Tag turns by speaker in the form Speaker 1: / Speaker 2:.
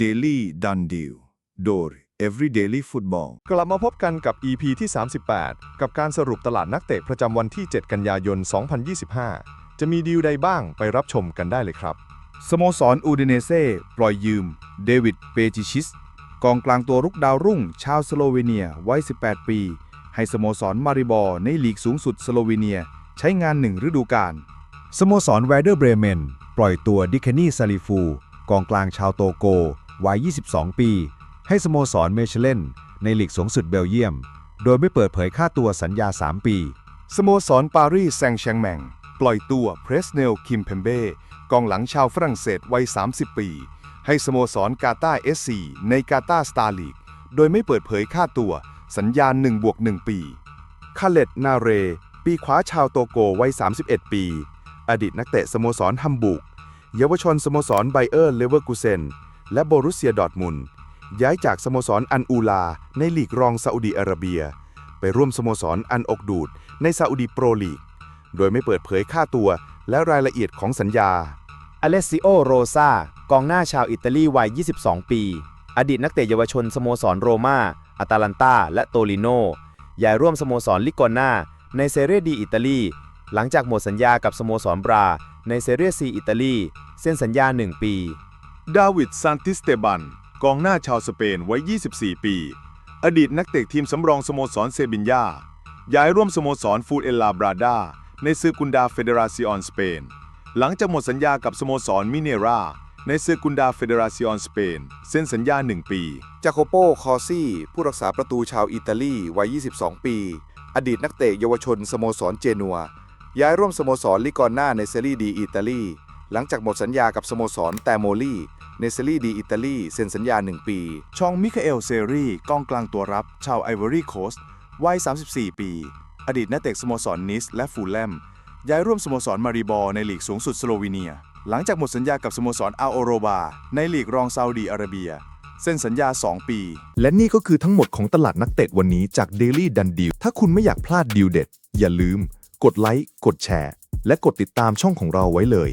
Speaker 1: Daily Done Deal โดย Every Daily Football
Speaker 2: กลับมาพบกันกับ EP ที่ 38 กับการสรุปตลาดนักเตะประจำวันที่ 7 กันยายน 2025 จะมีดีลใดบ้างไปรับชมกันได้เลยครับ
Speaker 3: สโมสรอูดิเนเซ่ปล่อยยืม เดวิด เปจิชิส กองกลางตัวรุกดาวรุ่ง ชาวสโลเวเนียวัย 18 ปี ให้สโมสรมาริบอร์ในลีกสูงสุดสโลเวเนีย ใช้งานหนึ่งฤดูกาล
Speaker 4: สโมสรแวเดอร์เบรเมน ปล่อยตัวดิคเคนนี่ซาลิฟู กองกลางชาวโตโก วัย 22 ปี ให้สโมสรเมเชเลนในลีกสูงสุดเบลเยียม โดยไม่เปิดเผยค่าตัวสัญญา 3 ปี
Speaker 2: สโมสรปารีสแซงต์แชงแมงปล่อยตัวเพรสเนลคิมเพมเบ้กองหลังชาวฝรั่งเศสวัย 30 ปี ให้สโมสรกาตาเอสซีในกาตาสตาร์ลีก โดยไม่เปิดเผยค่าตัวสัญญา1บวก1ปีคาเลตนาเร ปีขวาชาวโตโกวัย 31 ปี อดีตนักเตะสโมสรฮัมบูร์กเยาวชนสโมสรไบเออร์เลเวอร์กูเซน และโบรุสเซียดอร์ทมุนย้ายจากสโมสรอันอูลา ในลีกรองซาอุดีอาระเบีย ไปร่วมสโมสรอันอกดูดในซาอุดีโปรลีก โดยไม่เปิดเผยค่าตัวและรายละเอียดของสัญญา
Speaker 5: อเลสซิโอ โรซากองหน้าชาวอิตาลีวัย 22 ปี อดีตนักเตะเยาวชนสโมสรโรมาอาตาลันตาและโตลิโนย้ายร่วมสโมสรลิโกนาในเซเรียดีอิตาลี หลังจากหมดสัญญากับสโมสรบรา ในเซเรียซีอิตาลี เส้นสัญญา 1 ปี
Speaker 2: ดาวิดซานติสเตบัน กองหน้าชาวสเปนวัย 24 ปี อดีตนักเตะทีมสำรองสโมสรเซบินยาย้ายร่วมสโมสรฟูดเอลลาบราดา ในซือกุนดาเฟเดราซิออนสเปน หลังจากหมดสัญญากับสโมสรมิเนราในซือกุนดาเฟเดราซิออนสเปนเส้นสัญญา 1 ปี จาโคโป คอซี่ ผู้รักษาประตูชาวอิตาลีวัย 22 ปี อดีตนักเตะเยาวชนสโมสรเจนัว ย้ายร่วมสโมสรลิกอนนาในเซรีดีอิตาลี หลังจากหมดสัญญากับสโมสรแตโมลีในเซรีดีอิตาลีเซ็นสัญญา 1 ปี ชองมิคาเอลเซรีกองกลางตัวรับชาวไอวอรี่โคสต์วัย 34 ปี อดีตนักเตะสโมสรนิสและฟูลแลม ย้ายร่วมสโมสรมาริบอร์ในลีกสูงสุดสโลวีเนีย หลังจากหมดสัญญากับสโมสรอาโอโรบา ในลีกรองซาอุดีอาระเบีย เส้นสัญญา 2 ปี และนี่ก็คือทั้งหมดของตลาดนักเตะวันนี้จาก Daily d u n d e a l ถ้าคุณไม่อยากพลาดดีลเด็ด อย่าลืม กดไลค์กดแชร์ และกดติดตามช่องของเราไว้เลย